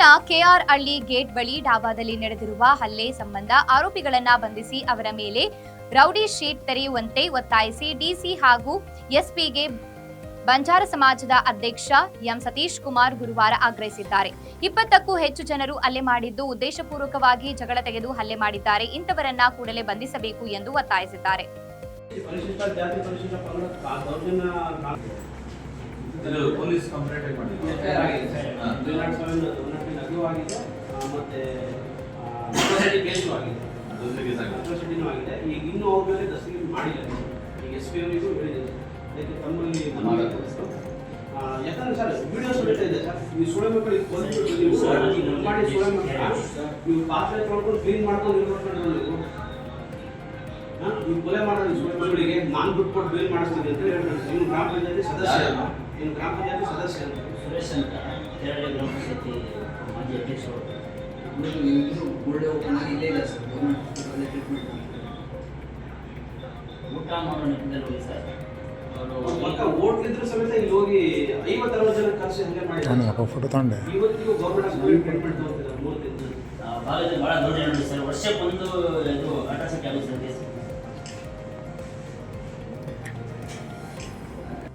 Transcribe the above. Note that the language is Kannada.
ಕೆಆರ್ ಹಳ್ಳಿ ಗೇಟ್ ಬಳಿ ಡಾಬಾದಲ್ಲಿ ನಡೆದಿರುವ ಹಲ್ಲೆ ಸಂಬಂಧ ಆರೋಪಿಗಳನ್ನ ಬಂಧಿಸಿ ಅವರ ಮೇಲೆ ರೌಡಿ ಶೀಟ್ ತೆರೆಯುವಂತೆ ಒತ್ತಾಯಿಸಿ ಡಿಸಿ ಹಾಗೂ ಎಸ್ಪಿಗೆ ಬಂಜಾರ ಸಮಾಜದ ಅಧ್ಯಕ್ಷ ಎಂ ಸತೀಶ್ ಕುಮಾರ್ ಗುರುವಾರ ಆಗ್ರಹಿಸಿದ್ದಾರೆ. ಇಪ್ಪತ್ತಕ್ಕೂ ಹೆಚ್ಚು ಜನರು ಹಲ್ಲೆ ಮಾಡಿದ್ದು ಉದ್ದೇಶಪೂರ್ವಕವಾಗಿ ಜಗಳ ತೆಗೆದು ಹಲ್ಲೆ ಮಾಡಿದ್ದಾರೆ. ಇಂಥವರನ್ನ ಕೂಡಲೇ ಬಂಧಿಸಬೇಕು ಎಂದು ಒತ್ತಾಯಿಸಿದ್ದಾರೆ. ಪೊಲೀಸ್ ಕಂಪ್ಲೇಂಟ್ ಆಗಿದೆ. ಮತ್ತೆ ಅದೊಂದು ಕೇಸ್ ಆಗಿದೆ. ಅಟ್ರಾಸಿಟಿನೂ ಆಗಿದೆ. ಈಗ ಇನ್ನೂ ಅವ್ರ ಮೇಲೆ ದಸ್ತಗಿರಿ ಮಾಡಿಲ್ಲ. ಈಗ ಎಸ್ ಪಿ ಅವರಿಗೂ ಹೇಳಿದೆ. ಅದಕ್ಕೆ ತಮ್ಮಲ್ಲಿ ಯಾಕಂದ್ರೆ ಸರ್ ವಿಡಿಯೋಸ್ ನಡೀತಾ ಇದೆ ಸರ್. ನೀವು ಸುಳೆ ಮಕ್ಕಳು ಈಗ ಬಂದ್ಬಿಟ್ಟು ನೀವು ಮಾಡಿ ಸುಳೆ ಮಕ್ಕಳು ನೀವು ಪಾತ್ರೆ ತೊಳ್ಕೊಂಡು ಕ್ಲೀನ್ ಮಾಡ್ಕೊಂಡು ಇರ್ಬೇಕು ನೀವು? ನೀವು ಕೊಲೆ ಮಾಡೋದು ಸುಳೆ ಮಕ್ಕಳಿಗೆ ನಾನು ದುಡ್ಡು ಕೊಟ್ಟು ಬೇಲ್ ಮಾಡಿಸ್ತೀನಿ ಅಂತ ಹೇಳ್ತಾರೆ. ನೀವು ಗ್ರಾಮ ಪಂಚಾಯತಿ ಸದಸ್ಯ ನೀವು ಗ್ರಾಮ ಪಂಚಾಯತಿ ಸದಸ್ಯ ಅಂತ. ಸುರೇಶ್ ಅಂತ. ಕೇರಳ ಗ್ರಾಮ ಪಂಚಾಯತಿ ಮಾಜಿ ಅಧ್ಯಕ್ಷರು ಇವರು ಇವರು ಗುಳ್ಳೆ ಓಪನ್ ಆಗಿ ಇಲ್ಲೇ ಇಲ್ಲ ಸರ್ ಗೌರ್ಮೆಂಟ್ ಹಾಸ್ಪಿಟಲ್ ಟ್ರೀಟ್ಮೆಂಟ್ ಊಟ ಮಾಡೋ ನಿಟ್ಟಿನಲ್ಲಿ ಹೋಗಿ ಸರ್. ಅವರು ಪಕ್ಕ ಓಟ್ಲಿದ್ರು ಸಮೇತ ಇಲ್ಲಿ ಹೋಗಿ ಐವತ್ತು ಅರವತ್ತು ಜನ ಕರೆಸಿ ಹಂಗೆ ಮಾಡಿದ್ದಾರೆ ನನಗಪ್ಪ ಫೋಟೋ ತಗೊಂಡೆ ಇವತ್ತಿಗೂ ಗೌರ್ಮೆಂಟ್ ಹಾಸ್ಪಿಟಲ್ ಟ್ರೀಟ್ಮೆಂಟ್ ಭಾಳ ದೊಡ್ಡ ನೋಡಿ ಸರ್ ವರ್ಷಕ್ಕೊಂದು ಇದು